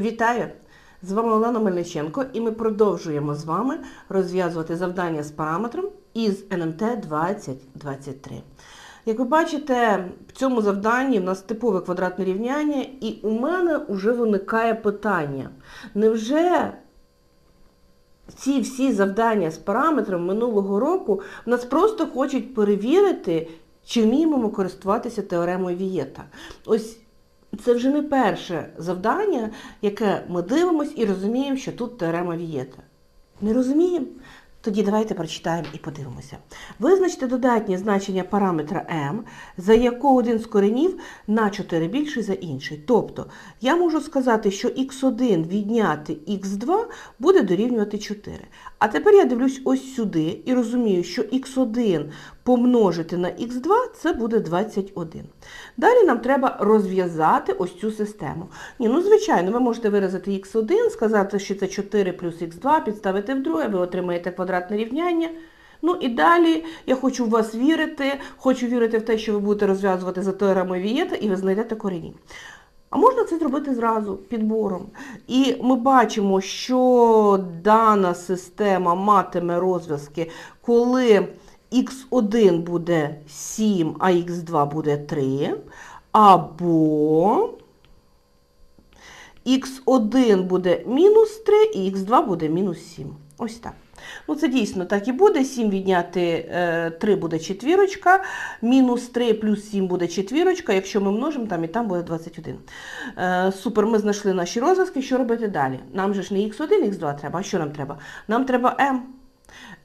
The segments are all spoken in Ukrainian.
Вітаю! З вами Олена Мельниченко і ми продовжуємо з вами розв'язувати завдання з параметром із НМТ 2023. Як ви бачите, в цьому завданні в нас типове квадратне рівняння, і у мене вже виникає питання. Невже ці всі завдання з параметром минулого року в нас просто хочуть перевірити, чи вміємо користуватися теоремою Вієта? Ось це вже не перше завдання, яке ми дивимося і розуміємо, що тут теорема Вієта. Не розуміємо? Тоді давайте прочитаємо і подивимося. Визначте додатнє значення параметра m, за якого один з коренів на 4 більший за інший. Тобто, я можу сказати, що x1 відняти x2 буде дорівнювати 4. А тепер я дивлюсь ось сюди і розумію, що x1 помножити на x2 це буде 21. Далі нам треба розв'язати ось цю систему. Ні, ну звичайно, ви можете виразити x1, сказати, що це 4 плюс x2, підставити вдруге, ви отримаєте квадратне рівняння. Ну і далі я хочу в вас вірити, хочу вірити в те, що ви будете розв'язувати за теоремою Вієта і ви знайдете корені. А можна це зробити зразу підбором. І ми бачимо, що дана система матиме розв'язки, коли х1 буде 7, а х2 буде 3, або х1 буде мінус 3 і х2 буде мінус 7. Ось так. Ну, це дійсно так і буде. 7 відняти е, 3 буде четвірочка, мінус 3 плюс 7 буде четвірочка. Якщо ми множимо, там і там буде 21. Е, супер, ми знайшли наші розв'язки. Що робити далі? Нам же ж не х1, х2 треба. А що нам треба? Нам треба m.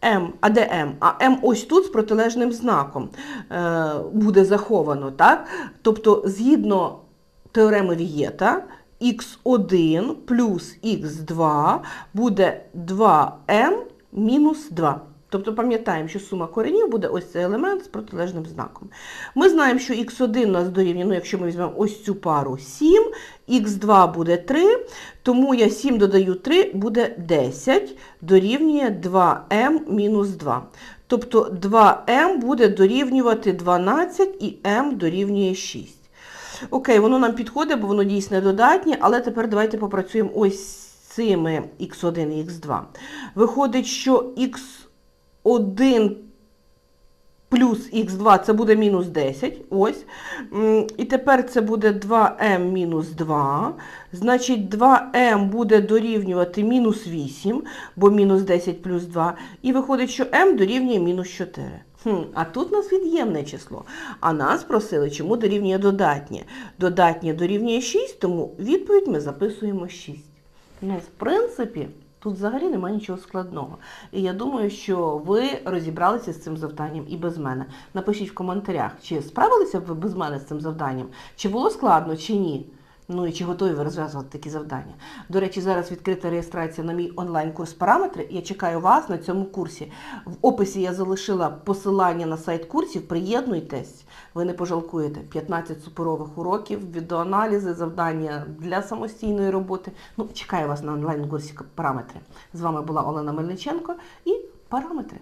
m. А де m? А m ось тут з протилежним знаком е, буде заховано. так? Тобто, згідно теореми Вієта, х1 плюс х2 буде 2m мінус 2. Тобто пам'ятаємо, що сума коренів буде ось цей елемент з протилежним знаком. Ми знаємо, що х1 у нас дорівнює, ну якщо ми візьмемо ось цю пару 7, х2 буде 3, тому я 7 додаю 3, буде 10, дорівнює 2m мінус 2. Тобто 2m буде дорівнювати 12 і m дорівнює 6. Окей, воно нам підходить, бо воно дійсно додатнє, але тепер давайте попрацюємо ось цими х1 і х2. Виходить, що х1 плюс х2 це буде мінус 10. Ось. І тепер це буде 2m мінус 2. Значить, 2m буде дорівнювати мінус 8, бо мінус 10 плюс 2. І виходить, що m дорівнює мінус 4. Хм, а тут у нас від'ємне число. А нас просили, чому дорівнює додатнє. Додатнє дорівнює 6, тому відповідь ми записуємо 6. Ну, в принципі, тут взагалі немає нічого складного. І я думаю, що ви розібралися з цим завданням і без мене. Напишіть в коментарях, чи справилися б ви без мене з цим завданням, чи було складно, чи ні. Ну і чи готові ви розв'язувати такі завдання? До речі, зараз відкрита реєстрація на мій онлайн-курс параметри. Я чекаю вас на цьому курсі. В описі я залишила посилання на сайт курсів. Приєднуйтесь, ви не пожалкуєте. 15 суперових уроків, відеоаналізи, завдання для самостійної роботи. Ну, чекаю вас на онлайн-курсі параметри. З вами була Олена Мельниченко і параметри.